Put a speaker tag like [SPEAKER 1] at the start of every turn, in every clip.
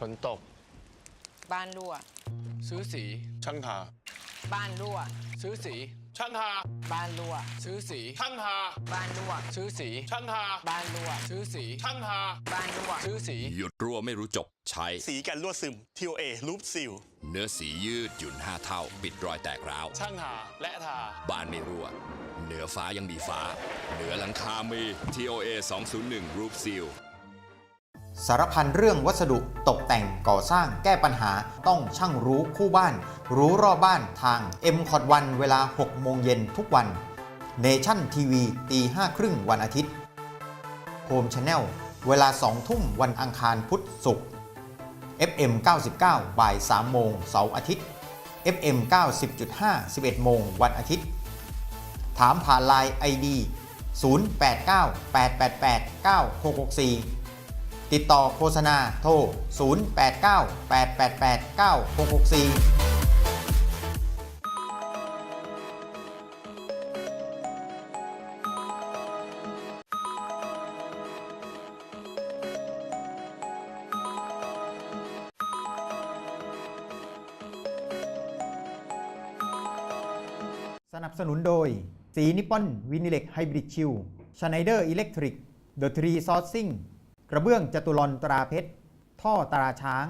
[SPEAKER 1] ฝนตก
[SPEAKER 2] บ้านรั่ว
[SPEAKER 1] ซื้อสี
[SPEAKER 3] ช่างทา
[SPEAKER 2] บ้านรั่ว
[SPEAKER 1] ซื้อสี
[SPEAKER 3] ช่างทา
[SPEAKER 2] บ้านรั่ว
[SPEAKER 1] ซื้อสี
[SPEAKER 3] ช่างทา
[SPEAKER 2] บ้านรั่ว
[SPEAKER 1] ซื้อสี
[SPEAKER 3] ช่างทา
[SPEAKER 2] บ้านรั่ว
[SPEAKER 1] ซื้อสี
[SPEAKER 3] ช่างทา
[SPEAKER 2] บ้านรั่ว
[SPEAKER 1] ซื้อสี
[SPEAKER 4] หยุดรั่วไม่รู้จบ ใช้
[SPEAKER 5] สีกันรั่วซึม TOA ลูปซิล
[SPEAKER 4] เนื้อสียืดหยุ่น5เท่า ปิดรอยแตกร้าว
[SPEAKER 3] ช่างทา และทา
[SPEAKER 4] บ้านไม่รั่ว เหนือฟ้ายังมีฟ้า เหนือหลังคามี TOA 201 Roof Seal
[SPEAKER 6] สารพันเรื่องวัสดุตกแต่งก่อสร้างแก้ปัญหาต้องช่างรู้คู่บ้าน รู้รอบบ้านทาง m c o t 1เวลา 6 โมงเย็นทุกวัน Nation TV ตี5ครึ่งวันอาทิตย์ Home Channel เวลา 2 ทุ่มวันอังคารพุธศุกร์ FM 99 บ่าย 3 โมงเสาร์อาทิตย์ FM 90.5 11 โมงวันอาทิตย์ ถามผ่านไลน์ ID 089 888 9664 ติดต่อโฆษณาโทร 089 888 9664สนับสนุนโดย สีนิปปอนวินิเล็กไฮบริดชิลชไนเดอร์อิเล็กทริกเดอะทรีซอร์ซิ่ง กระเบื้องจตุรนตราเพชร ท่อตราช้าง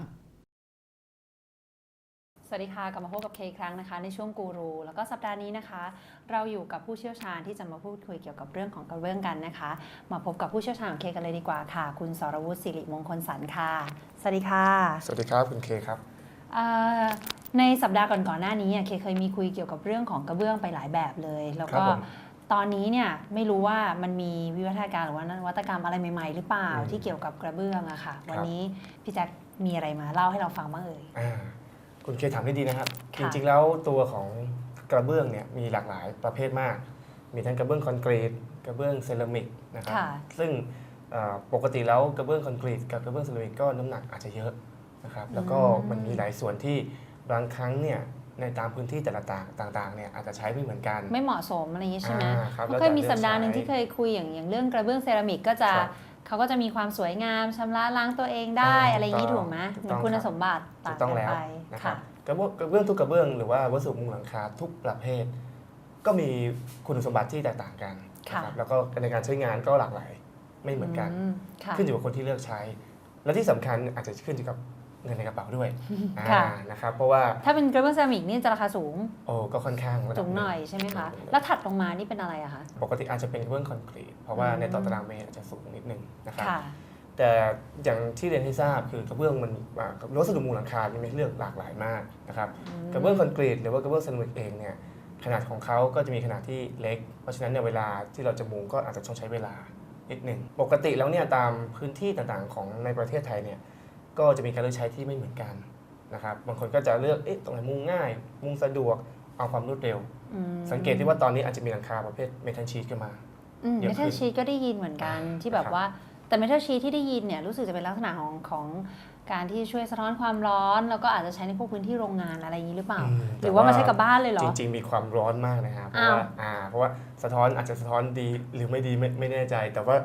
[SPEAKER 7] สวัสดีค่ะกลับมาพบกับเคอีกครั้งนะคะ ในช่วงกูรู แล้วก็สัปดาห์นี้นะคะ เราอยู่กับผู้เชี่ยวชาญที่จะมาพูดคุยเกี่ยวกับเรื่องของกระเบื้องกันนะคะ มาพบกับผู้เชี่ยวชาญของเคกันเลยดีกว่าค่ะ คุณสรวุฒิสิริมงคลสันค่ะ สวัสดีค่ะ
[SPEAKER 8] สวัสดีครับคุณเคครับ
[SPEAKER 7] เอ่อในสัปดาห์ก่อนๆหน้านี้อะเคเคยมีคุยเกี่ยวกับเรื่องของกระเบื้องไปหลายแบบเลย แล้ว
[SPEAKER 8] ครั
[SPEAKER 7] ก็
[SPEAKER 8] บผม
[SPEAKER 7] ตอนนี้เนี่ยไม่รู้ว่ามันมีวิวัฒนาการหรือว่านวัตกรรมอะไรใหม่ ๆ หรือเปล่า
[SPEAKER 8] อืม
[SPEAKER 7] ที่เกี่ยวกับกระเบื้องอะค่ะ วัน
[SPEAKER 8] ครับ
[SPEAKER 7] นี้พี่แจ็คมีอะไรมาเล่าให้เราฟังบ้างเอ่ย
[SPEAKER 8] อ่าคุณเคถามได้ดีนะครับจ
[SPEAKER 7] ค่ะ
[SPEAKER 8] ริงๆแล้วตัวของกระเบื้องเนี่ยมีหลากหลายประเภทมาก มีทั้งกระเบื้องคอนกรีตกระเบื้องเซรามิกนะครับ
[SPEAKER 7] ค่ะ
[SPEAKER 8] ซึ่งเอ่อปกติแล้วกระเบื้องคอนกรีตกับกระเบื้องเซรามิกก็น้ำหนักอาจจะเยอะนะครับแล้วก็
[SPEAKER 7] อืม
[SPEAKER 8] มันมีหลายส่วนที่บางครั้งเนี่ย ในตามพื้นที่แต่ละต่างต่างๆเนี่ยอาจจะใช้ไม่เหมือนกัน
[SPEAKER 7] ไม่เหมาะสมอะไรอย่างนี้ใช่ไหม
[SPEAKER 8] อ่าครับ
[SPEAKER 7] เพราะเคยมี
[SPEAKER 8] แล้วแต่
[SPEAKER 7] สัปดาห์หนึ่ง
[SPEAKER 8] เลือกใช้
[SPEAKER 7] ที่เคยคุยอย่างอย่างเรื่องกระเบื้องเซรามิกก็จะ
[SPEAKER 8] ครับ
[SPEAKER 7] เขาก็จะมีความสวยงามชำระล้างตัวเองได้
[SPEAKER 8] อ่า
[SPEAKER 7] อะไรอย่างนี้
[SPEAKER 8] ถู
[SPEAKER 7] ถู
[SPEAKER 8] ก
[SPEAKER 7] กไหม
[SPEAKER 8] ถูก
[SPEAKER 7] เห
[SPEAKER 8] ต้
[SPEAKER 7] มือ
[SPEAKER 8] อง
[SPEAKER 7] นคุณ
[SPEAKER 8] ครับ
[SPEAKER 7] สมบัติ
[SPEAKER 8] ถู
[SPEAKER 7] ต่าง
[SPEAKER 8] กต้อง
[SPEAKER 7] กัน
[SPEAKER 8] แล้ว
[SPEAKER 7] ไป
[SPEAKER 8] นะครับ
[SPEAKER 7] ค่ะ
[SPEAKER 8] กระเบื้องกระเบื้องทุกกระเบื้องหรือว่าวัสดุมุงหลังคาทุกประเภท ก็มีคุณสมบัติที่แตกต่างกัน
[SPEAKER 7] ค่ะ
[SPEAKER 8] นะครับแล้วก็ในการใช้งานก็หลากหลายไม่เหมือนกัน
[SPEAKER 7] มค่ะ
[SPEAKER 8] ขึ้นอยู่กับคนที่เลือกใช้ และที่สำคัญอาจจะขึ้นอยู่กับ เงินในกระเป๋าด้วยอ่า
[SPEAKER 7] ค่ะ
[SPEAKER 8] นะครับเพราะว่า
[SPEAKER 7] ถ้าเป็นกระเบื้องเซรามิกนี่จะราคาสูง
[SPEAKER 8] โอ้ก็ค่อนข้างระดับ
[SPEAKER 7] สูงหน่อย
[SPEAKER 8] นึ่
[SPEAKER 7] ใช่ไหมคะ
[SPEAKER 8] ระดับนึ่ง
[SPEAKER 7] แล้วถัดลงมานี่เป็นอะไรอะคะ
[SPEAKER 8] ปกติอาจจะเป็นกระเบื้องคอนกรีตเพราะว่า
[SPEAKER 7] อืม
[SPEAKER 8] ในต่อตารางเมตรอาจจะสูงนิดนึงนะครับ
[SPEAKER 7] ค่ะ
[SPEAKER 8] แต่อย่างที่เรียนให้ทราบคือกระเบื้องมันอ่าวัสดุมุงหลังคามีให้เลือกหลากหลายมากนะครับกระเบื้องคอนกรีตหรือว่ากระเบื้องเซรามิกเองเนี่ยขนาดของเขาก็จะมีขนาดที่เล็ก เพราะฉะนั้นเนี่ยเวลาที่เราจะมุงก็อาจจะต้องใช้เวลานิดหนึ่งปกติแล้วเนี่ยตามพื้นที่ต่างๆของในประเทศไทยเนี่ย ก็จะมีการเลือกใช้ที่ไม่เหมือนกันนะครับบางคนก็จะเลือกเอ๊ะตรงไหนมุงง่าย มุงสะดวกเอาความรวดเร็ว
[SPEAKER 7] อืม
[SPEAKER 8] สังเกตที่ว่าตอนนี้อาจจะมีหลังคาประเภทเมทัลชีทขึ้นมา
[SPEAKER 7] อืม
[SPEAKER 8] เยอะ
[SPEAKER 7] เม
[SPEAKER 8] ขึ้
[SPEAKER 7] ทัล
[SPEAKER 8] น
[SPEAKER 7] ชีก็ได้ยินเหมือนกัน
[SPEAKER 8] อ่า
[SPEAKER 7] ที่แบบ
[SPEAKER 8] ครับ
[SPEAKER 7] ว่า แต่เมทัลชีที่ได้ยินเนี่ยรู้สึกจะเป็นลักษณะของของการที่ช่วยสะท้อนความร้อน แล้วก็อาจจะใช้ในพวกพื้นที่โรงงานอะไรอย่างนี้หรือเปล่า
[SPEAKER 8] อืม
[SPEAKER 7] หรือว่ามาใช้กับบ้านเลยเหรอ
[SPEAKER 8] จริง ๆ มีความร้อนมากนะครับเพราะ
[SPEAKER 7] อ้าว
[SPEAKER 8] ว่าอ่าเพราะว่าสะท้อนอาจจะสะท้อนดีหรือไม่ดีไม่ไม่แน่ใจ แต่ว่า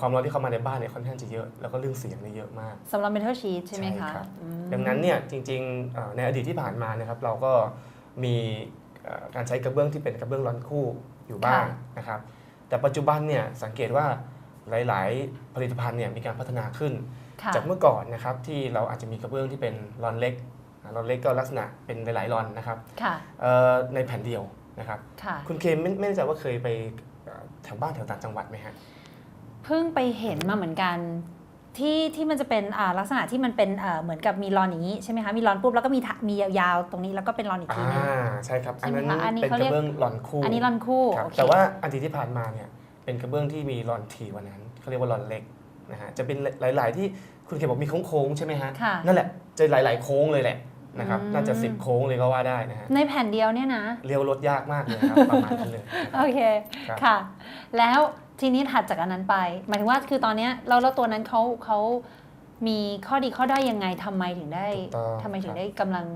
[SPEAKER 8] ความร้อนที่เข้ามาในบ้านเนี่ยค่อนข้างจะเยอะ แล้วก็เรื่องเสียงเนี่ยเยอะมาก
[SPEAKER 7] สำหรับเมทัลชีใช่ไหม
[SPEAKER 8] ใช่
[SPEAKER 7] คะ
[SPEAKER 8] ครับ
[SPEAKER 7] อืม
[SPEAKER 8] ดังนั้นเนี่ยจริงๆเอ่อในอดีตที่ผ่านมานะครับเราก็มีเอ่อการใช้กระเบื้องที่เป็นกระเบื้องร้อนคู่อยู่บ้างนะครับแต่ปัจจุบันเนี่ยสังเกตว่า หลาย ๆ ผลิตภัณฑ์เนี่ยมีการพัฒนาขึ้น
[SPEAKER 7] ค่ะ
[SPEAKER 8] จากเมื่อก่อนนะครับที่เราอาจจะมีกระเบื้องที่เป็นรอนเล็กอ่ารอนเล็กก็ลักษณะเป็นหลาย ๆ รอนนะครับ
[SPEAKER 7] ค่ะ
[SPEAKER 8] เอ่อในแผ่นเดียวนะครับ
[SPEAKER 7] ค่ะ
[SPEAKER 8] คุณเคมไม่ไม่แน่ใจว่าเคยไปเอ่อแถวบ้านแถวต่างจังหวัดไหมฮะ
[SPEAKER 7] เพิ่งไปเห็นมาเหมือนกัน ที่ที่มันจะเป็นอ่าลักษณะที่มันเป็นเอ่อเหมือนกับมีรอนอย่างนี้ใช่ไหมคะมีรอนปุ๊บแล้วก็มีทะมียาวๆตรงนี้แล้วก็เป็นรอนอีกที
[SPEAKER 8] อ่า
[SPEAKER 7] นึง
[SPEAKER 8] ใช่ครับ
[SPEAKER 7] ใช่
[SPEAKER 8] อัน
[SPEAKER 7] ไหม
[SPEAKER 8] นั้น
[SPEAKER 7] คะอันนี้
[SPEAKER 8] เป็น
[SPEAKER 7] เขา
[SPEAKER 8] ก
[SPEAKER 7] เรียก
[SPEAKER 8] ระเบื้องรอนคู่
[SPEAKER 7] อันนี้รอนคู่
[SPEAKER 8] ครับ
[SPEAKER 7] โอเค
[SPEAKER 8] แต่ว่าอันที่ที่ผ่านมาเนี่ย เป็นกระเบื้องที่มีรอนถี่กว่านั้นเขาเรียกว่ารอนเล็กนะฮะจะเป็นหลาย ๆ ที่คุณเคบอกมีโค้งๆใช่ไหมฮะ
[SPEAKER 7] ค่ะ
[SPEAKER 8] นั่นแหละจะหลาย ๆ โค้งเลยแหละนะครับ
[SPEAKER 7] อืม
[SPEAKER 8] น่าจะสิบโค้งเลยก็ว่าได้นะฮะ
[SPEAKER 7] ในแผ่นเดียวเนี่ยนะ
[SPEAKER 8] เลี้ยวรถยากมากเลยครับประมาณนั้นเลย
[SPEAKER 7] โอเค
[SPEAKER 8] ครับ
[SPEAKER 7] ค่ะ แล้วทีนี้ถัดจากอันนั้นไป หมายถึงว่าคือตอนเนี้ยเราแล้วตัวนั้นเขาเขา มีข้อดีข้อด้อยยังไงทำไมถึงได้
[SPEAKER 8] ถูกต้อง
[SPEAKER 7] ทำไมถึ
[SPEAKER 8] ค
[SPEAKER 7] ง
[SPEAKER 8] รับ
[SPEAKER 7] ได้กำลัง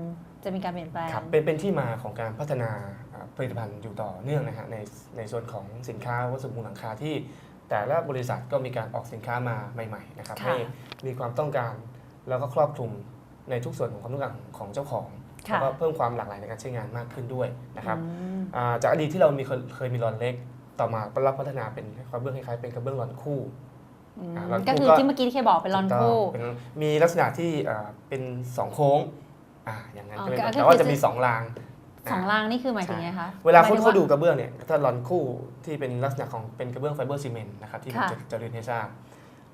[SPEAKER 7] จะมีการเปลี่ยนแปลง
[SPEAKER 8] ครับเป็นเป็นที่มาของการพัฒนาอ่าผลิตภัณฑ์อยู่ต่อเนื่องนะฮะในในส่วนของสินค้าวัสดุมุงหลังคาที่แต่ละบริษัทก็มีการออกสินค้ามาใหม่ๆนะครับ
[SPEAKER 7] ค่ะ
[SPEAKER 8] ให้มีความต้องการแล้วก็ครอบคลุมในทุกส่วนของความต้องการของของเจ้าของ
[SPEAKER 7] ค่ะ
[SPEAKER 8] แล้วก็เพิ่มความหลากหลายในการใช้งานมากขึ้นด้วยนะครับ
[SPEAKER 7] อืม
[SPEAKER 8] อ่าจากอดีตที่เรามีเคยเคยมีรอนเล็ก ต่อมารับพัฒนาเป็นกระเบื้องคล้ายๆเป็นกระเบื้องรอนคู่
[SPEAKER 7] อืม
[SPEAKER 8] อะรอนคู่
[SPEAKER 7] ก็คือ
[SPEAKER 8] ก็
[SPEAKER 7] ที่เมื่อกี้ที่เคบอกเป็นรอน
[SPEAKER 8] ถูกต้ง
[SPEAKER 7] คู่
[SPEAKER 8] เป็นมีลักษณะที่อ่าเป็นสองโค้งอ่าอย่างนั้น
[SPEAKER 7] อ๋อ
[SPEAKER 8] ก็เลย
[SPEAKER 7] ก็
[SPEAKER 8] แต่ว่า
[SPEAKER 7] คือ
[SPEAKER 8] จะมีสองราง
[SPEAKER 7] สองรางนี่คือหมายถึงไงคะ
[SPEAKER 8] เวลาคน
[SPEAKER 7] หมยถึง
[SPEAKER 8] เขาดูกระเบื้องเนี่ยถ้ารอนคู่ที่เป็นลักษณะของเป็นกระเบื้องไฟเบอร์ซีเมนต์นะครับที่ผม
[SPEAKER 7] ค่ะ
[SPEAKER 8] จะจะเรียนให้ทราบ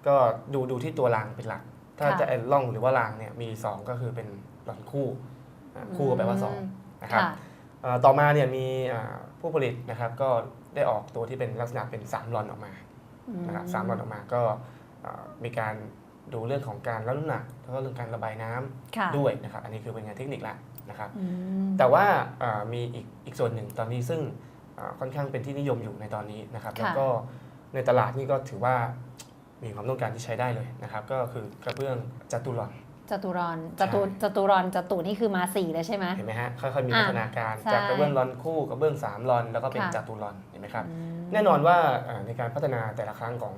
[SPEAKER 8] ก็ดูดูที่ตัวรางเป็นหลัก ถ้า
[SPEAKER 7] ค่ะ
[SPEAKER 8] จะไอ้ร่องหรือว่ารางเนี่ยมี 2 ก็คือเป็นรอนคู่อ่าคู่ก็แปลว่าสอง
[SPEAKER 7] ม
[SPEAKER 8] นะครับ
[SPEAKER 7] ค่ะ
[SPEAKER 8] เอ่อต่อมาเนี่ยมีอ่าผู้ผลิตนะครับก็ได้ออกตัวที่เป็นลักษณะเป็น3รอนออกมา นะครับสามรอนออกมาก็เอ่อมีการดูเรื่องของการรับน้ำหนักแล้วก็เรื่องการระบายน้ำ
[SPEAKER 7] ค่ะ
[SPEAKER 8] ด้วยนะครับ อันนี้คือเป็นงานเทคนิคละนะครับ
[SPEAKER 7] อืม
[SPEAKER 8] แต่ว่าเอ่อมีอีกอีกส่วนหนึ่งตอนนี้ซึ่งเอ่อค่อนข้างเป็นที่นิยมอยู่ในตอนนี้นะครับ
[SPEAKER 7] ค่ะ
[SPEAKER 8] แล้วก็ในตลาดนี่ก็ถือว่ามีความต้องการที่ใช้ได้เลยนะครับ ก็คือกระเบื้องจัตุรอน
[SPEAKER 7] จตุรอนจตุจตุรอนจตุนี่คือมาสี่เลยใช่ไหม
[SPEAKER 8] เห็นไหมฮะค่อยๆมี
[SPEAKER 7] อะ
[SPEAKER 8] พัฒนาการ
[SPEAKER 7] ใช่
[SPEAKER 8] จากกระเบื้องรอนคู่กระเบื้องสามรอนแล้วก็เป็น
[SPEAKER 7] ค่ะ
[SPEAKER 8] จัตุรอนเห็นไหมครับ
[SPEAKER 7] อืม
[SPEAKER 8] แน่นอนว่าเอ่อในการพัฒนาแต่ละครั้งของ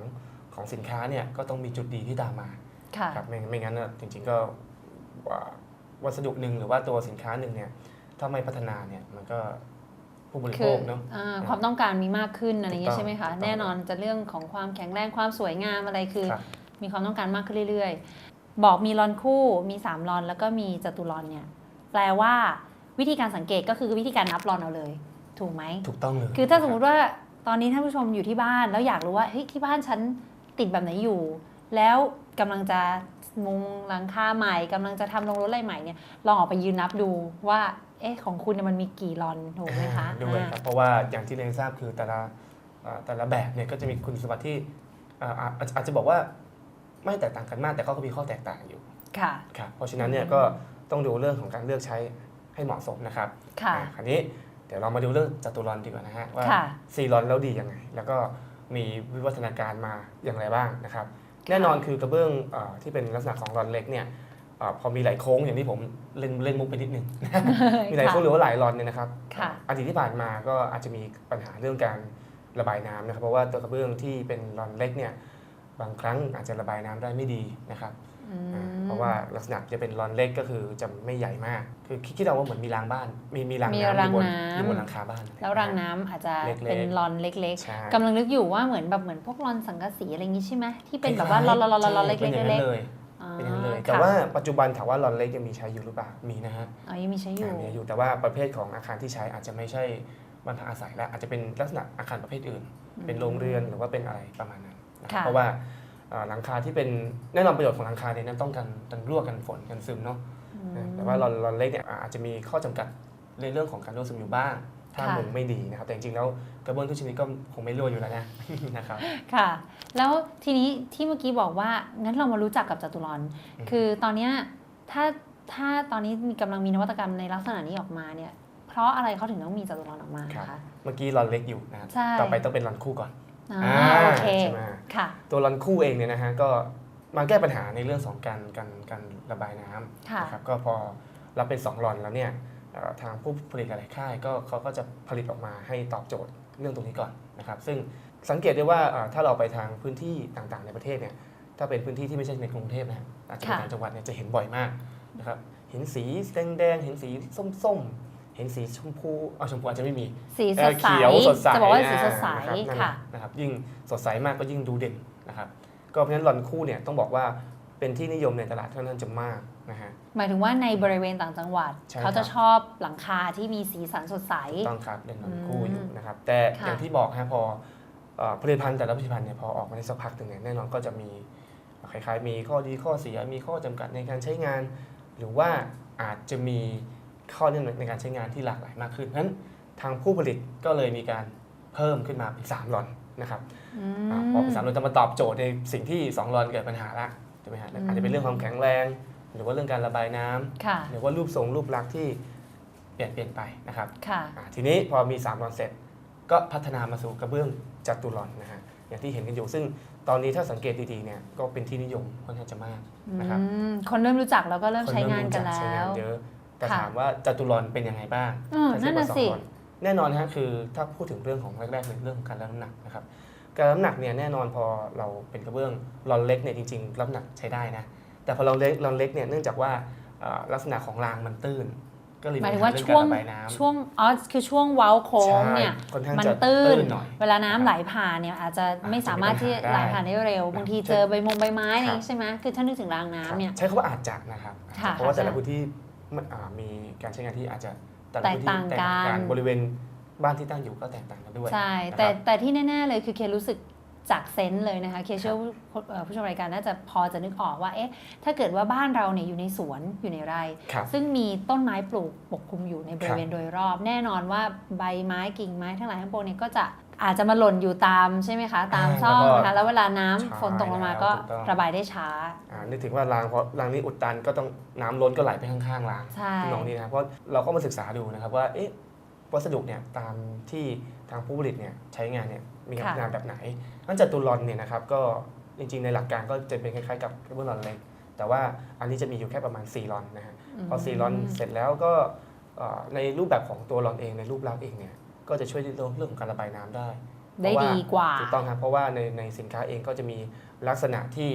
[SPEAKER 8] ของสินค้าเนี่ยก็ต้องมีจุดดีที่ตามมา
[SPEAKER 7] ค่ะ
[SPEAKER 8] ครับไม่ไม่งั้นน่ะจริงๆก็ว่าวัสดุหนึ่งหรือว่าตัวสินค้าหนึ่งเนี่ยถ้าไม่พัฒนาเนี่ยมันก็ผู้บริ
[SPEAKER 7] คื
[SPEAKER 8] โภ
[SPEAKER 7] อ
[SPEAKER 8] คเนาะ
[SPEAKER 7] อ่าความต้องการมีมากขึ้นอะไรอย่างเงี้ย
[SPEAKER 8] ถูกต้อง
[SPEAKER 7] ใช่ไหมคะ
[SPEAKER 8] ถูกต้อง
[SPEAKER 7] แน่นอนจะเรื่องของความแข็งแรงความสวยงามอะไรคือ
[SPEAKER 8] ครับ
[SPEAKER 7] มีความต้องการมากขึ้นเรื่อยๆ บอกมีรอนคู่มีสามรอนแล้วก็มีจตุรอนเนี่ยแปลว่าวิธีการสังเกตก็คือวิธีการนับรอนเอาเลย ถูกไหม
[SPEAKER 8] ถูกต้องเลย
[SPEAKER 7] คือถ้าสมมุติว่าตอนนี้ท่านผู้ชมอยู่ที่บ้านแล้วอยากรู้ว่าเฮ้ยที่บ้านฉันติดแบบไหนอยู่ แล้วกำลังจะมุงหลังคาใหม่กำลังจะทำโรงรถอะไรใหม่เนี่ยลองออกไปยืนนับดูว่าเอ๊ะของคุณเนี่ยมันมีกี่รอนถูกไหมคะ
[SPEAKER 8] อ่าด้วย
[SPEAKER 7] อ่า
[SPEAKER 8] ครับเพราะว่าอย่างที่เรียนทราบคือแต่ละเอ่อแต่ละแบบเนี่ยก็จะมีคุณสมบัติที่เอ่ออาอาจอาจจะบอกว่า ไม่แตกต่างกันมากแต่เขาก็มีข้อแตกต่างอยู่
[SPEAKER 7] ค่ะ
[SPEAKER 8] ครับเพราะฉะนั้นเนี่ยก็ต้องดูเรื่องของการเลือกใช้ให้เหมาะสมนะครับ
[SPEAKER 7] ค่ะ
[SPEAKER 8] อ่าคราวนี้เดี๋ยวเรามาดูเรื่องจัตุรอนดีกว่านะฮะว่า
[SPEAKER 7] ค่ะ
[SPEAKER 8] ซีรอนแล้วดียังไง แล้วก็มีวิวัฒนาการมาอย่างไรบ้างนะครับแน่นอนคือกระเบื้องเออที่เป็นลักษณะของรอนเล็กเนี่ยเอ่อพอมีหลายโค้งอย่างที่ผมเล่นเล่นมุกไปนิดนึงมีหลายโค้งหรือว่าหลายรอนเนี่ยนะครับ
[SPEAKER 7] ค่ะ
[SPEAKER 8] อดีตที่ผ่านมาก็อาจจะมีปัญหาเรื่องการระบายน้ำนะครับ เพราะว่าตัวกระเบื้องที่เป็นรอนเล็กเนี่ย บางครั้งอาจจะระบายน้ำได้ไม่ดีนะครับ
[SPEAKER 7] อืม
[SPEAKER 8] อ่าเพราะว่าลักษณะจะเป็นรอนเล็กก็คือจะไม่ใหญ่มาก คือคิดเอาว่าเหมือนมีรางบ้าน มีมีราง
[SPEAKER 7] มี
[SPEAKER 8] น้ำอ
[SPEAKER 7] ราง
[SPEAKER 8] ยู่บน
[SPEAKER 7] น้ำ
[SPEAKER 8] อยู่บนหลังคาบ้าน
[SPEAKER 7] แล้วรางน้ำอาจจะ
[SPEAKER 8] เล็กๆ
[SPEAKER 7] เป็นรอนเล็ก
[SPEAKER 8] ใช่
[SPEAKER 7] ๆกำลังนึกอยู่ว่าเหมือนแบบเหมือนพวกรอนสังกะสีอะไรอย่างงี้ใช่ไหมที่เป็นแบบว่า
[SPEAKER 8] ค
[SPEAKER 7] ร
[SPEAKER 8] ล้
[SPEAKER 7] อยน
[SPEAKER 8] ๆ
[SPEAKER 7] รอนรอนรอนเล็ก
[SPEAKER 8] ใช่
[SPEAKER 7] ๆ
[SPEAKER 8] เป็นอย่าง
[SPEAKER 7] เล็
[SPEAKER 8] นั้
[SPEAKER 7] ก
[SPEAKER 8] นเลย
[SPEAKER 7] ๆอ๋อ
[SPEAKER 8] เป็นอย่างนั้นเลย
[SPEAKER 7] ค่ะ
[SPEAKER 8] แต่ว่าปัจจุบันถามว่ารอนเล็กยังมีใช้อยู่หรือเปล่ามีนะฮะ
[SPEAKER 7] อ๋อยังมีใช้อยู่
[SPEAKER 8] อ่ามีอยู่แต่ว่าประเภทของอาคารที่ใช้อาจจะไม่ใช่บ้านพักอาศัยแล้วอาจจะเป็นลักษณะอาคารประเภทอื่น เป็นโรงเรือนหรือว่าเป็นอะไรประมาณนั้น นะครับ
[SPEAKER 7] ค่ะ
[SPEAKER 8] เพราะว่าเอ่อหลังคาที่เป็นแน่นอนประโยชน์ของหลังคาเนี่ยนั้นต้องกันกันรั่วกันฝนกันซึมเนาะ
[SPEAKER 7] อืม
[SPEAKER 8] แต่ว่ารอนรอนเล็กเนี่ยอาจจะมีข้อจำกัดในเรื่องของการรั่วซึมอยู่บ้าง ถ้า
[SPEAKER 7] ค่ะ
[SPEAKER 8] มุงไม่ดีนะครับ แต่จริงๆแล้วกระเบื้องทุกชนิดก็คงไม่รั่วอยู่แล้วนะนะครับ
[SPEAKER 7] ค่ะ แล้วทีนี้ที่เมื่อกี้บอกว่างั้นเรามารู้จักกับจตุรอน
[SPEAKER 8] อืม
[SPEAKER 7] คือตอนเนี้ยถ้าถ้าตอนนี้มีกำลังมีนวัตกรรมในลักษณะนี้ออกมาเนี่ยเพราะอะไรเขาถึงต้องมีจตุรอนออกมา
[SPEAKER 8] ครับ
[SPEAKER 7] คะ
[SPEAKER 8] เมื่อกี้รอนเล็กอยู่นะครับ
[SPEAKER 7] ใช่
[SPEAKER 8] ต่อไปต้องเป็นรอนคู่ก่อน
[SPEAKER 7] อ่า
[SPEAKER 8] อ่า
[SPEAKER 7] โอเค
[SPEAKER 8] ใช่ไหม
[SPEAKER 7] ค่ะ
[SPEAKER 8] ตัวรอนคู่เองเนี่ยนะฮะก็มาแก้ปัญหาในเรื่องของการการการระบายน้ำ
[SPEAKER 7] ค่ะ
[SPEAKER 8] นะครับก็พอรับเป็น2รอนแล้วเนี่ยเอ่อทางผู้ผลิตหลายๆค่ายก็เขาก็จะผลิตออกมาให้ตอบโจทย์เรื่องตรงนี้ก่อนนะครับซึ่งสังเกตได้ว่าเอ่อถ้าเราไปทางพื้นที่ต่างๆในประเทศเนี่ยถ้าเป็นพื้นที่ที่ไม่ใช่ในกรุงเทพนะฮะอาจจะเป็น
[SPEAKER 7] ค่ะ
[SPEAKER 8] ต่างจังหวัดเนี่ยจะเห็นบ่อยมากนะครับเห็นสีแดงๆเห็นสีส้มๆ เห็นสีชมพูเอาชมพูอาจจะไม่มี
[SPEAKER 7] สีส
[SPEAKER 8] เอ่อ
[SPEAKER 7] ดใส
[SPEAKER 8] เขียวสดใส
[SPEAKER 7] จะบอกว่าสีสดใส
[SPEAKER 8] อ่านะครับนั่นแห
[SPEAKER 7] ค่ะ
[SPEAKER 8] ละนะครับยิ่งสดใสมากก็ยิ่งดูเด่นนะครับก็เพราะฉะนั้นรอนคู่เนี่ยต้องบอกว่าเป็นที่นิยมในตลาดค่อนข้างจะมากนะฮะ
[SPEAKER 7] หมายถึงว่าในบริเวณต่างจังหวัด
[SPEAKER 8] ใช่
[SPEAKER 7] เขาจะ
[SPEAKER 8] ครับ
[SPEAKER 7] ชอบหลังคาที่มีสีสันสดใส
[SPEAKER 8] ต้องครับเป็นรอนคู่
[SPEAKER 7] อืม
[SPEAKER 8] อยู่นะครับแต่
[SPEAKER 7] ค่ะ
[SPEAKER 8] อย่างที่บอกฮะพอเอ่อผลิตภัณฑ์แต่ละผลิตภัณฑ์เนี่ยพอออกมาได้สักพักหนึ่งเนี่ยแน่นอนก็จะมีคล้ายๆมีข้อดีข้อเสียมีข้อจำกัดในการใช้งาน หรือว่าอาจจะมี ข้อเนื่องในการใช้งานที่หลากหลายมากขึ้นนั้นทางผู้ผลิตก็เลยมีการเพิ่มขึ้นมาเป็น3รอนนะครับ
[SPEAKER 7] อื
[SPEAKER 8] อะ
[SPEAKER 7] ม
[SPEAKER 8] พอเป็นสามรอนจะมาตอบโจทย์ในสิ่งที่สองรอนเกิดปัญหาละใช่ไหมฮะ
[SPEAKER 7] อืม
[SPEAKER 8] อาจจะเป็นเรื่องความแข็งแรง หรือว่าเรื่องการระบายน้ำ
[SPEAKER 7] ค่ะ
[SPEAKER 8] หรือว่ารูปทรงรูปลักษณ์ที่เปลี่ยนเปลี่ยนไปนะครับ
[SPEAKER 7] ค่ะ
[SPEAKER 8] อะทีนี้พอมี3รอนเสร็จก็พัฒนามาสู่กระเบื้องจัตุรอนนะฮะอย่างที่เห็นกันอยู่ซึ่งตอนนี้ถ้าสังเกตดีๆเนี่ยก็เป็นที่นิยมค่อนข้างจะมากนะครับ
[SPEAKER 7] อืมคนเริ่มรู้จักแล้วก็เริ่ม
[SPEAKER 8] คน
[SPEAKER 7] ใช้
[SPEAKER 8] เริ่ม
[SPEAKER 7] งาน
[SPEAKER 8] รู้
[SPEAKER 7] กั
[SPEAKER 8] จั
[SPEAKER 7] น
[SPEAKER 8] กใช้
[SPEAKER 7] แล้
[SPEAKER 8] งาน
[SPEAKER 7] ว
[SPEAKER 8] เยอะ แต่
[SPEAKER 7] ค่ะ
[SPEAKER 8] ถามว่าจัตุรอนเป็นยังไงบ้าง
[SPEAKER 7] อืม
[SPEAKER 8] ถ้าเทีย
[SPEAKER 7] นั่
[SPEAKER 8] บ
[SPEAKER 7] น
[SPEAKER 8] กับ
[SPEAKER 7] น่ะ
[SPEAKER 8] สอง
[SPEAKER 7] สิ
[SPEAKER 8] รอนแน่นอนนะฮะคือถ้าพูดถึงเรื่องของแรกๆเลยเรื่องของการรับน้ำหนักนะครับการรับน้ำหนักเนี่ยแน่นอนพอเราเป็นกระเบื้องรอนเล็กเนี่ยจริงๆรับน้ำหนักใช้ได้นะแต่พอเราเล็กเราเล็กเนี่ยเนื่องจากว่าเอ่อลักษณะของรางมันตื้นก็เลย
[SPEAKER 7] หมายถึง
[SPEAKER 8] ปั
[SPEAKER 7] ว่า
[SPEAKER 8] ญหเรื่อง
[SPEAKER 7] ช่วง
[SPEAKER 8] การระบายน้ำ
[SPEAKER 7] ช่วงอ๋อคือช่วงเว้าโค้ง
[SPEAKER 8] ใช่
[SPEAKER 7] เนี่ย
[SPEAKER 8] ค่อนข้าง
[SPEAKER 7] มัน
[SPEAKER 8] จะ
[SPEAKER 7] ตื้น
[SPEAKER 8] หน่อย
[SPEAKER 7] เวลาน้ำไหลผ่านเนี่ยอาจจะไม่สามารถที่
[SPEAKER 8] อาจจะมีปัญหา
[SPEAKER 7] ไหลผ่านได้เร็ว
[SPEAKER 8] ได้
[SPEAKER 7] บางทีเจอใบมงใบไม้อะไรอย่าง
[SPEAKER 8] ครับ
[SPEAKER 7] งี้ใช่ไหมคือถ้านึกถึงรางน้ำเนี่ย
[SPEAKER 8] ใช้คำว่าอาจจะนะครับ
[SPEAKER 7] ค่ะ
[SPEAKER 8] เพราะว่าแต่ละ
[SPEAKER 7] ค่ะ
[SPEAKER 8] พื้นที่ มันอ่ามีการใช้งานที่อาจจะแต่ละ
[SPEAKER 7] แตก
[SPEAKER 8] พื้นที่
[SPEAKER 7] ต่างกัน
[SPEAKER 8] บริเวณบ้านที่ตั้งอยู่ก็แตกต่างกันด้วย
[SPEAKER 7] ใช่
[SPEAKER 8] นะครับ
[SPEAKER 7] แต่แต่ที่แน่ ๆ เลยคือเครู้สึกจากเซนส์เลยนะคะเคเชื่อว่าผู้เอ่อผู้ชมรายการน่าจะพอจะนึกออกว่าเอ๊ะถ้าเกิดว่าบ้านเราเนี่ยอยู่ในสวนอยู่ในไร่
[SPEAKER 8] ครับ
[SPEAKER 7] ซึ่งมีต้นไม้ปลูกปกคลุมอยู่ในบริเวณ
[SPEAKER 8] ครับ
[SPEAKER 7] โดยรอบ แน่นอนว่าใบไม้กิ่งไม้ทั้งหลายทั้งปวงเนี่ยก็จะอาจจะมาหล่นอยู่ตามใช่ไหมคะ ตาม
[SPEAKER 8] อ่า
[SPEAKER 7] ช่อง
[SPEAKER 8] แล้วก็
[SPEAKER 7] นะคะแล้วเวลาน้ำ
[SPEAKER 8] ใช่
[SPEAKER 7] ฝนตกลงมาก็
[SPEAKER 8] แล้วถูกต้อง
[SPEAKER 7] ระบายได้ช้า
[SPEAKER 8] อ่า นึกถึงว่ารางเพราะรางนี้อุดตันก็ต้องน้ำล้นก็ไหลไปข้างๆราง
[SPEAKER 7] ใช่
[SPEAKER 8] ที่น้องนี่นะครับเพราะเราก็มาศึกษาดูนะครับว่าเอ๊ะวัสดุเนี่ยตามที่ทางผู้ผลิตเนี่ยใช้งานเนี่ยมีการ
[SPEAKER 7] ค่ะ
[SPEAKER 8] ทำงานแบบไหนนั่นจัตุรอนเนี่ยนะครับก็จริงๆในหลักการก็จะเป็นคล้ายๆกับกระเบื้องรอนเล็กแต่ว่าอันนี้จะมีอยู่แค่ประมาณ4รอนนะฮะพอ4รอนเสร็จแล้วก็เอ่อในรูปแบบของตัวรอนเองในรูปลักษณ์เองเนี่ยก็จะช่วยในเรื่องของการระบายน้ำได้
[SPEAKER 7] ได้
[SPEAKER 8] เพระ
[SPEAKER 7] ดีกว่า
[SPEAKER 8] ถูกต้องครับเพราะว่าในในสินค้าเองก็จะมีลักษณะที่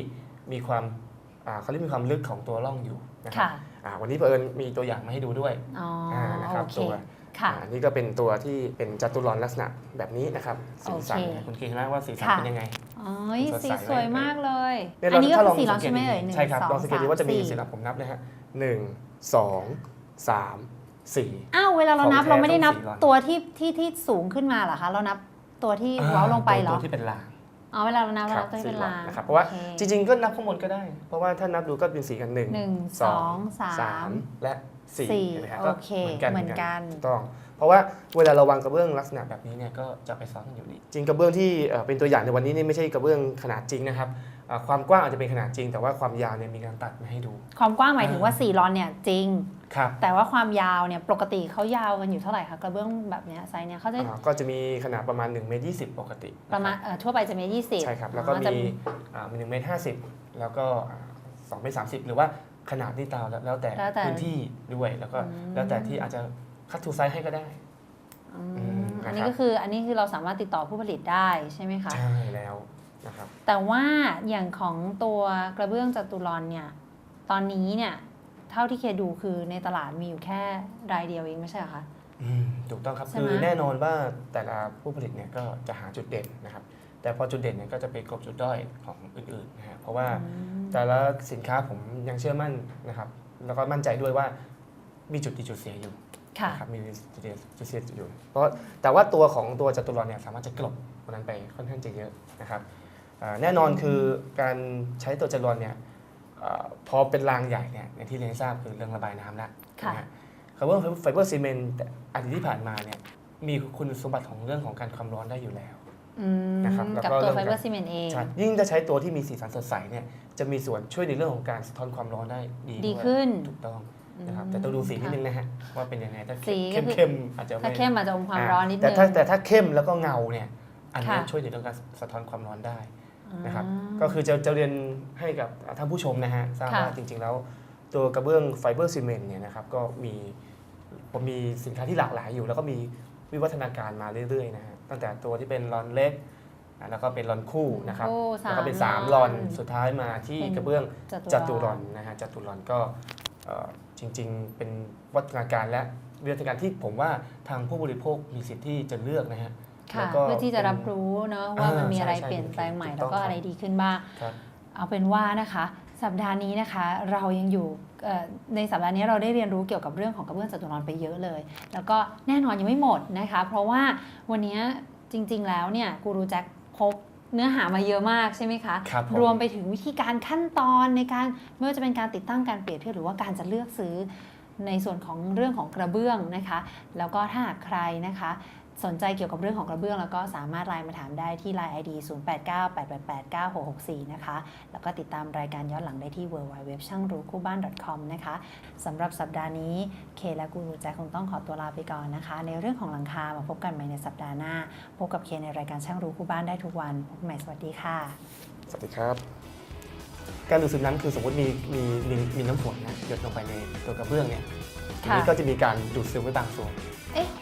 [SPEAKER 8] มีความอ่า เขาเรียกมีความลึกของตัวร่องอยู่นะครั
[SPEAKER 7] ค่ะ
[SPEAKER 8] บอ่าวันนี้เผอิญมีตัวอย่างมาให้ดูด้วย
[SPEAKER 7] อ๋อ
[SPEAKER 8] อ่านะครับ
[SPEAKER 7] โอเค
[SPEAKER 8] ตัว
[SPEAKER 7] ค่ะ
[SPEAKER 8] อ่านี่ก็เป็นตัวที่เป็นจัตุรัสลักษณะแบบนี้นะครับสีสัน
[SPEAKER 7] โอเค
[SPEAKER 8] คุณเคเห็นไหมว่าสีสัน
[SPEAKER 7] ค่ะ
[SPEAKER 8] เป็นยังไง
[SPEAKER 7] อ๋อ
[SPEAKER 8] สดใส
[SPEAKER 7] สีสวยมากเลย
[SPEAKER 8] เนี่ย
[SPEAKER 7] อันนี้ก็
[SPEAKER 8] ถ้า
[SPEAKER 7] คือ
[SPEAKER 8] ลอง
[SPEAKER 7] สีร้อน
[SPEAKER 8] สังเก
[SPEAKER 7] ใช่
[SPEAKER 8] ต
[SPEAKER 7] ไหม
[SPEAKER 8] ดี
[SPEAKER 7] เอ่ยหนึ่ง
[SPEAKER 8] ใช่ครับ
[SPEAKER 7] สอง
[SPEAKER 8] ลองสังเกตดูว่าจะมี
[SPEAKER 7] สี่
[SPEAKER 8] สีหลักผมนับนะฮะหนึ่งสองสามสี่
[SPEAKER 7] อ้าวเวลาเรานับ
[SPEAKER 8] ของแท้
[SPEAKER 7] เราไม่ได้นับ
[SPEAKER 8] ต้องสีร้อน
[SPEAKER 7] ตัวที่ที่ที่สูงขึ้นมาเหรอคะเรานับตัวที่เว้าลงไปเหรอ
[SPEAKER 8] ตัวที่เป็นราง
[SPEAKER 7] อ๋อเวลาเรานับเรา
[SPEAKER 8] ครั
[SPEAKER 7] นับตัวที่เป็น
[SPEAKER 8] สี่
[SPEAKER 7] ลาง
[SPEAKER 8] นะครับเพราะว่า
[SPEAKER 7] โอค
[SPEAKER 8] จริง ๆ ก็นับข้างบนก็ได้ เพราะว่าถ้านับดูก็เป็นสีกันหนึ่ง
[SPEAKER 7] หนึ่งสองสาม
[SPEAKER 8] และสี่
[SPEAKER 7] สี่
[SPEAKER 8] เห็นไหมฮะ
[SPEAKER 7] โอเค
[SPEAKER 8] ก็
[SPEAKER 7] เหมือนกัน
[SPEAKER 8] ถูกต้องเพราะว่าเวลาเราวางกระเบื้องลักษณะแบบนี้เนี่ยก็จะไปซ้อนกันอยู่ดีจริงกระเบื้องที่เอ่อเป็นตัวอย่างในวันนี้นี่ไม่ใช่กระเบื้องขนาดจริงนะครับอ่าความกว้างอาจจะเป็นขนาดจริง แต่ว่าความยาวเนี่ยมีการตัดมาให้ดู
[SPEAKER 7] ความกว้างหมายถึงว่าสี่รอนเนี่ยจริง
[SPEAKER 8] ครับ
[SPEAKER 7] แต่ว่าความยาวเนี่ยปกติเขายาวกันอยู่เท่าไหร่คะกระเบื้องแบบเนี้ยไซส์เนี้ยเขาจะ
[SPEAKER 8] อ่าก็จะมีขนาดประมาณ1เมตรยีปกตินค
[SPEAKER 7] ประมาณ
[SPEAKER 8] บ
[SPEAKER 7] เอ่อทั่วไปจะมียี่สิบ
[SPEAKER 8] ใช่ครับแล้วก็มีอ่ามีหนึ่งเมตรห้าสิบแล้วก็อ่าสองเมตรสามสิบหรือว่าขนาดที่ตามแล้วแล้วแต่
[SPEAKER 7] แล้วแต่
[SPEAKER 8] พื้นที่ด้วยแล้วก็
[SPEAKER 7] อืม
[SPEAKER 8] แล้วแต่ที่อาจจะคัดทูไซส์ให้ก็ได้
[SPEAKER 7] อืม
[SPEAKER 8] อืม
[SPEAKER 7] อันนี้
[SPEAKER 8] นะครับ
[SPEAKER 7] ก็คืออันนี้คือเราสามารถติดต่อผู้ผลิตได้ใช่ไหมคะ
[SPEAKER 8] ใช่แล้วนะครับ
[SPEAKER 7] แต่ว่าอย่างของตัวกระเบื้องจัตุรอนเนี่ย ตอนนี้เนี่ย เท่าที่เคดูคือในตลาดมีอยู่แค่รายเดียวเองไม่ใช่เหรอคะ
[SPEAKER 8] อืมถูกต้องครับ
[SPEAKER 7] ใช่ไหม
[SPEAKER 8] คือแน่นอนว่าแต่ละผู้ผลิตเนี่ยก็จะหาจุดเด่นนะครับ แต่พอจุดเด่นเนี่ยก็จะไปกลบจุดด้อยของอื่นๆนะฮะเพราะว่าแต่ละสินค้าผมยังเชื่อมั่นนะครับ แล้วก็มั่นใจด้วยว่ามีจุดดีจุดเสียอยู่
[SPEAKER 7] ค่ะ
[SPEAKER 8] นะครับมีจุดดีจุดเสียอยู่ เพราะแต่ว่าตัวของตัวจัตุรัสเนี่ยสามารถจะกลบตรงนั้นไปค่อนข้างจะเยอะนะครับอ่าแน่นอนคือการใช้ตัวจัตุรัสเนี่ยอ่า พอเป็นรางใหญ่เนี่ยอย่างที่เรียนให้ทราบคือเรื่องระบายน้ำละ
[SPEAKER 7] ค่ะ
[SPEAKER 8] นะฮะคาร์บอนไฟเบอร์ซีเมนต์อดีตที่ผ่านมาเนี่ยมีคุณสมบัติของเรื่องของการความร้อนได้อยู่แล้ว
[SPEAKER 7] อืม
[SPEAKER 8] นะครับแล้ว
[SPEAKER 7] กับ
[SPEAKER 8] ก็
[SPEAKER 7] ตัว
[SPEAKER 8] เรื่อง
[SPEAKER 7] ไฟเบอ
[SPEAKER 8] กับ
[SPEAKER 7] ร์ซีเมนต์เอง
[SPEAKER 8] ใช่ยิ่งจะใช้ตัวที่มีสีสันสดใสเนี่ยจะมีส่วนช่วยในเรื่องของการสะท้อนความร้อนได้ดี
[SPEAKER 7] ดี
[SPEAKER 8] วย
[SPEAKER 7] ขึ้น
[SPEAKER 8] ถูกต้องนะครับ
[SPEAKER 7] อืม
[SPEAKER 8] แต่ต้องดูสีนิด
[SPEAKER 7] ค่ะ
[SPEAKER 8] นึงนะฮะว่าเป็นยังไงถ้า
[SPEAKER 7] สีก็
[SPEAKER 8] เข้ม
[SPEAKER 7] คือ
[SPEAKER 8] เข้มๆอาจจะ
[SPEAKER 7] ถ้า
[SPEAKER 8] ไม่
[SPEAKER 7] เข้มอาจจะอมความร้อนนิดนึง
[SPEAKER 8] แต่ถ้าแต่ถ้าเข้มแล้วก็เงาเนี่ย อันนี้
[SPEAKER 7] ค่ะ
[SPEAKER 8] ช่วยในเรื่องการสะท้อนความร้อนได้ นะครับ
[SPEAKER 7] อ่า
[SPEAKER 8] ก็คือจะจะเรียนให้กับท่านผู้ชมนะฮะทราบ
[SPEAKER 7] ค่ะ
[SPEAKER 8] ว่าจริง ๆ แล้ว ตัวกระเบื้องไฟเบอร์ซีเมนต์เนี่ยนะครับก็มีมีสินค้าที่หลากหลายอยู่ แล้วก็มีวิวัฒนาการมาเรื่อยๆนะฮะตั้งแต่ตัวที่เป็นรอนเล็กอะแล้วก็เป็นรอนคู่นะครับ
[SPEAKER 7] คู่สาม
[SPEAKER 8] แล้วก็เป็น3ร
[SPEAKER 7] ร
[SPEAKER 8] อ
[SPEAKER 7] อนน
[SPEAKER 8] สุดท้ายมาที่
[SPEAKER 7] เป็น
[SPEAKER 8] กระเบื้อง
[SPEAKER 7] จั
[SPEAKER 8] จั
[SPEAKER 7] ตุ
[SPEAKER 8] ตุ
[SPEAKER 7] ร
[SPEAKER 8] ร
[SPEAKER 7] อ
[SPEAKER 8] อนนนะฮะจัตุรอนก็เอ่อจริง ๆ เป็นวัฒนาการและวิวัฒนาการที่ผมว่าทางผู้บริโภคมีสิทธิ์ที่จะเลือกนะฮะ
[SPEAKER 7] ค่ะ
[SPEAKER 8] แล้วก็
[SPEAKER 7] เพื่อที่จะรับรู้เนาะว่ามันมีอะไร
[SPEAKER 8] อ่าใช่ใช่
[SPEAKER 7] เปลี่ยนแปลงใหม่
[SPEAKER 8] ถูก
[SPEAKER 7] แล้ว
[SPEAKER 8] ต้อง
[SPEAKER 7] ก็
[SPEAKER 8] ครับ
[SPEAKER 7] อะไรดีขึ้นบ้าง
[SPEAKER 8] ครับ
[SPEAKER 7] เอาเป็นว่านะคะ สัปดาห์นี้นะคะเรายังอยู่เอ่อในสัปดาห์นี้เราได้เรียนรู้เกี่ยวกับเรื่องของกระเบื้องจัตุรัสไปเยอะเลย แล้วก็แน่นอนยังไม่หมดนะคะ เพราะว่าวันนี้จริง ๆ แล้วเนี่ยกูรูแจ็คพบเนื้อหามาเยอะมากใช่ไหมคะ
[SPEAKER 8] ครับผม
[SPEAKER 7] รวมไปถึงวิธีการขั้นตอนในการไม่ว่าจะเป็นการติดตั้งการเปรียบเทียบหรือว่าการจะเลือกซื้อในส่วนของเรื่องของกระเบื้องนะคะ แล้วก็ถ้าหากใครนะคะ สนใจเกี่ยวกับเรื่องของกระเบื้อง แล้วก็สามารถไลน์มาถามได้ที่ Line ID 0898889664 นะคะ แล้วก็ติดตามรายการย้อนหลังได้ที่ www ช่างรู้คู่บ้าน .com นะคะสำหรับสัปดาห์นี้เคและกูรูแจ็คคงต้องขอตัวลาไปก่อนนะคะ ในเรื่องของหลังคามาพบกันใหม่ในสัปดาห์หน้า พบกับเคในรายการช่างรู้คู่บ้านได้ทุกวันพบกันใหม่สวัสดีค่ะ
[SPEAKER 8] สวัสดีครับ การดูดซึมน้ำคือสมมติมีมีมีมีน้ำฝนนะหยดลงไปในตัวกระเบื้องเนี่ยที
[SPEAKER 7] ค่ะ
[SPEAKER 8] นี้ก็จะมีการดูดซึมไว้บางส่วน
[SPEAKER 7] เอ๊ะ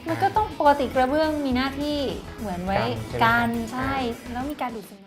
[SPEAKER 7] มันก็ต้องปกติกระเบื้องมีหน้าที่เหมือนไว้
[SPEAKER 8] กันใช่ไหม
[SPEAKER 7] กันใช่แล้วมีการดูดซึมน้ำ